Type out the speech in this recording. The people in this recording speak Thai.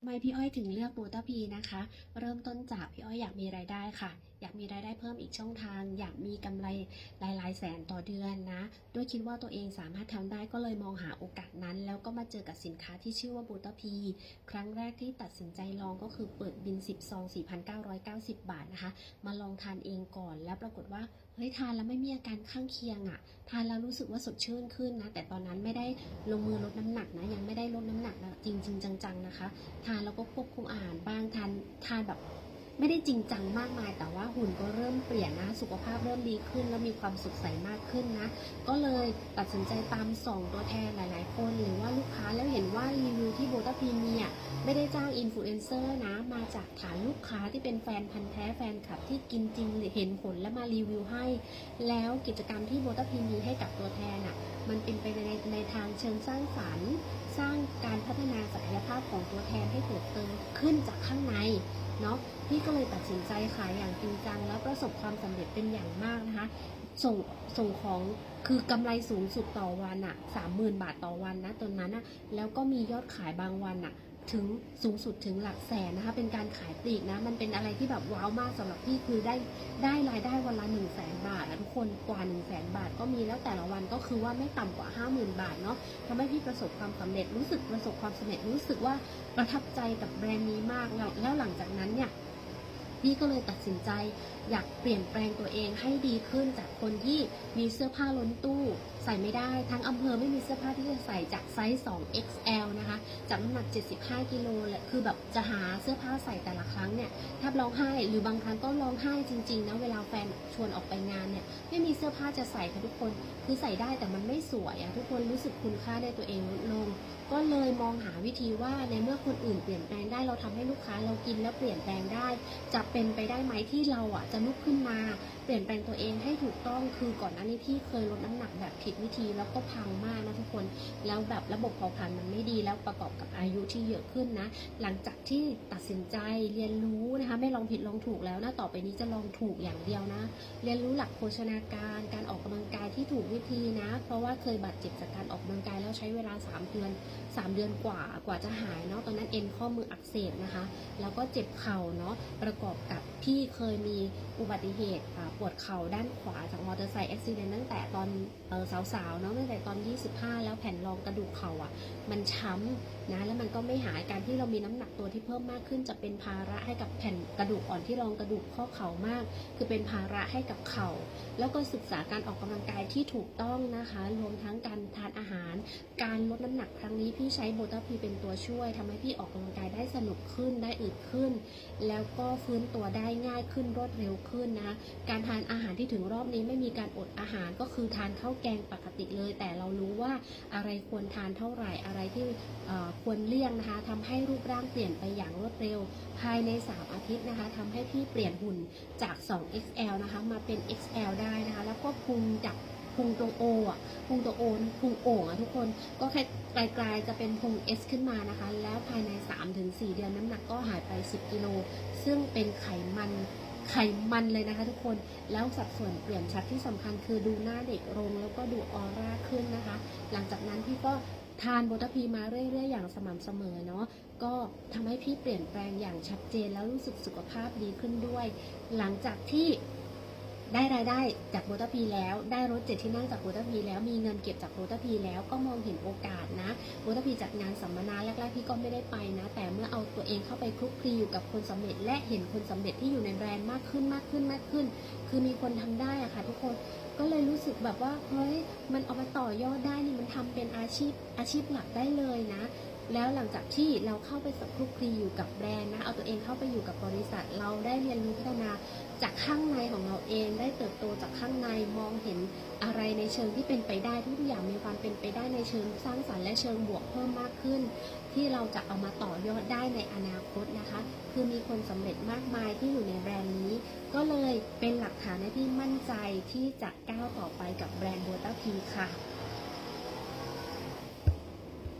ทำไมพี่อ้อยถึงเลือกบูตาพีนะคะ เริ่มต้นจากพี่อ้อยอยากมีรายได้ค่ะ อยากมีรายได้เพิ่มอีกช่องทาง อยากมีกำไรหลายๆ แสนต่อเดือนนะด้วยคิดว่าตัวเองสามารถทำได้ก็เลยมองหาโอกาสนั้น แล้วก็มาเจอกับสินค้าที่ชื่อว่าบูตาพีครั้งแรกที่ตัดสินใจลองก็คือเปิดบิน 10 ซอง 4,990 บาทนะคะ มาลองทานเองก่อนแล้วปรากฏว่า เฮ้ยทานแล้วไม่มีอาการข้างเคียงอะ่ะ ทานแล้วรู้สึกว่าสดชื่นขึ้นนะ แต่ตอนนั้นไม่ได้ลงมือลดน้ำหนักนะ ยังไม่ได้ลดน้ำหนักนะจริงจริงจังๆนะคะ ทานแล้วก็ควบคุมอาหารบ้างทานทานแบบ ไม่ได้จริงจังมากมาย แต่ว่าหุ่นก็เริ่มเปลี่ยนนะ สุขภาพเริ่มดีขึ้น แล้วมีความสุขใสมากขึ้นนะ ก็เลยตัดสินใจตามส่องตัวแทนหลาย ๆ คนหรือว่าลูกค้าแล้วเห็นว่ารีวิวที่โบตาพีมีอะไม่ได้จ้างอินฟลูเอนเซอร์นะ มาจากฐานลูกค้าที่เป็นแฟนพันธ์แท้แฟนคลับที่กินจริงเห็นผลและมารีวิวให้ แล้วกิจกรรมที่โบตาพีมีให้กับตัวแทนอะมันเป็นไปในในทางเชิงสร้างสรรค์ สร้างการพัฒนาศักยภาพของตัวแทนให้เติบโตขึ้นจากข้างใน พี่ก็เลยตัดสินใจขายอย่างจริงจังแล้วประสบความสำเร็จเป็นอย่างมากนะคะ ส่งส่งของคือกำไรสูงสุดต่อวันอะสามหมื่นบาทต่อวันนะตอนนั้นอะแล้วก็มียอดขายบางวันอะถึงสูงสุดถึงหลักแสนนะคะ เป็นการขายปลีกนะ มันเป็นอะไรที่แบบว้าวมากสำหรับพี่คือได้ได้รายได้วันละ1นึ่งแสนบาทนะทุกคนกว่า1นึ่งแสนบาทก็มีแล้วแต่ละวันก็คือว่าไม่ต่ำกว่า 5 0,000 บาทเนาะทำให้พี่ประสบความสำเร็จรู้สึกประสบความสำเร็จรู้สึกว่าประทับใจกับแบรนด์นี้มากแล้วแล้วหลังจากนั้นเนี่ย นี่ก็เลยตัดสินใจ อยากเปลี่ยนแปลงตัวเองให้ดีขึ้นจากคนที่มีเสื้อผ้าล้นตู้ ใส่ไม่ได้ทั้งอำเภอไม่มีเสื้อผ้าที่จะใส่จากไซส์ 2 XL นะคะจากน้ำหนัก 75 กิโลและคือแบบจะหาเสื้อผ้าใส่แต่ละครั้งเนี่ยแทบร้องไห้หรือบางครั้งก็ร้องไห้จริงๆนะเวลาแฟนชวนออกไปงานเนี่ยไม่มีเสื้อผ้าจะใส่ค่ะทุกคนคือใส่ได้แต่มันไม่สวยอะทุกคนรู้สึกคุณค่าในตัวเองลดลง ก็เลยมองหาวิธีว่าในเมื่อคนอื่นเปลี่ยนแปลงได้เราทำให้ลูกค้าเรากินแล้วเปลี่ยนแปลงได้ จะเป็นไปได้ไหมที่เราอะจะลุกขึ้นมา เปลี่ยนแปลงตัวเองให้ถูกต้องคือก่อนหน้านี้พี่เคยลดน้ำหนักแบบผิดวิธีแล้วก็พังมากนะทุกคนแล้วแบบระบบเผาผลาญมันไม่ดีแล้วประกอบกับอายุที่เยอะขึ้นนะ หลังจากที่ตัดสินใจเรียนรู้นะคะ ไม่ลองผิดลองถูกแล้วนะต่อไปนี้จะลองถูกอย่างเดียวนะ เรียนรู้หลักโภชนาการ การออกกำลังกายที่ถูกวิธีนะ เพราะว่าเคยบาดเจ็บจากการออกกำลังกายแล้วใช้เวลา 3 เดือน 3 เดือนกว่ากว่าจะหายเนาะตอนนั้นเอ็นข้อมืออักเสบนะคะ แล้วก็เจ็บเข่าเนาะประกอบกับพี่เคยมีอุบัติเหตุปวดเข่าด้านขวาจากมอเตอร์ไซค์อุบิเหตุตั้งแต่ตอนสาวๆเนาะตั้งแต่ตอน 25 แล้วแผ่นรองกระดูกเข่าอะ มันช้ำนะแล้วมันก็ไม่หายการที่เรามีน้ำหนักตัวที่เพิ่มมากขึ้น จะเป็นภาระให้กับแผ่นกระดูกอ่อนที่รองกระดูกข้อเข่ามาก คือเป็นภาระให้กับเข่า แล้วก็ศึกษาการออกกำลังกายที่ถูกต้องนะคะรวมทั้งการทานอาหาร การลดน้ำหนักครั้งนี้พี่ใช้โบตาพีเป็นตัวช่วยทำให้พี่ออกกำลังกายได้สนุกขึ้นได้อึดขึ้น แล้วก็ฟื้นตัวได้ง่ายขึ้นรวดเร็วขึ้นนะคะการทานอาหารที่ถึงรอบนี้ไม่มีการอดอาหารก็คือทานข้าวแกงปกติเลย แต่เรารู้ว่าอะไรควรทานเท่าไหร่อะไรที่ควรเลี่ยงนะคะทำให้รูปร่างเปลี่ยนไปอย่างรวดเร็ว ภายใน 3 อาทิตย์นะคะทำให้พี่เปลี่ยนหุ่นจาก 2XL นะคะมาเป็น XL ได้นะคะ แล้วก็พุงจากพุงตรงโออะพุงตัวโอพุงโอ่งอะทุกคนก็แค่ไกลๆจะเป็นพุง S ขึ้นมานะคะ แล้วภายใน 3-4 เดือนน้ำหนักก็หายไป 10 กิโล ซึ่งเป็นไขมัน ไขมันเลยนะคะทุกคน แล้วสัดส่วนเปลี่ยนชัดที่สำคัญคือดูหน้าเด็กลงแล้วก็ดูออร่าขึ้นนะคะ หลังจากนั้นพี่ก็ทานโบทพีมาเรื่อยๆ อย่างสม่ำเสมอเนาะ ก็ทำให้พี่เปลี่ยนแปลงอย่างชัดเจนแล้วรู้สึกสุขภาพดีขึ้นด้วย หลังจากที่ ได้รายได้จากโบตาพีแล้ว ได้รถเจ็ดที่นั่งจากโบตาพีแล้วมีเงินเก็บจากโบตาพีแล้วก็มองเห็นโอกาสนะโบตาพีจัดงานสัมมนาแรกๆพี่ก็ไม่ได้ไปนะ แต่เมื่อเอาตัวเองเข้าไปคลุกคลีอยู่กับคนสำเร็จ และเห็นคนสำเร็จที่อยู่ในแบรนด์มากขึ้นมากขึ้นมากขึ้น คือมีคนทำได้อะค่ะทุกคนก็เลยรู้สึกแบบว่าเฮ้ยมันเอามาต่อยอดได้นี่มันทำเป็นอาชีพอาชีพหลักได้เลยนะ แล้วหลังจากที่เราเข้าไปสักคลุกคลีอยู่กับแบรนด์นะ เอาตัวเองเข้าไปอยู่กับบริษัท เราได้เรียนรู้พัฒนาจากข้างในของเราเอง ได้เติบโตจากข้างในมองเห็นอะไรในเชิงที่เป็นไปได้ทุกอย่างมีความเป็นไปได้ในเชิงสร้างสรรค์และเชิงบวกเพิ่มมากขึ้น ที่เราจะเอามาต่อยอดได้ในอนาคตนะคะ คือมีคนสำเร็จมากมายที่อยู่ในแบรนด์นี้ ก็เลยเป็นหลักฐานที่มั่นใจที่จะก้าวต่อไปกับแบรนด์โบต้าพีค่ะ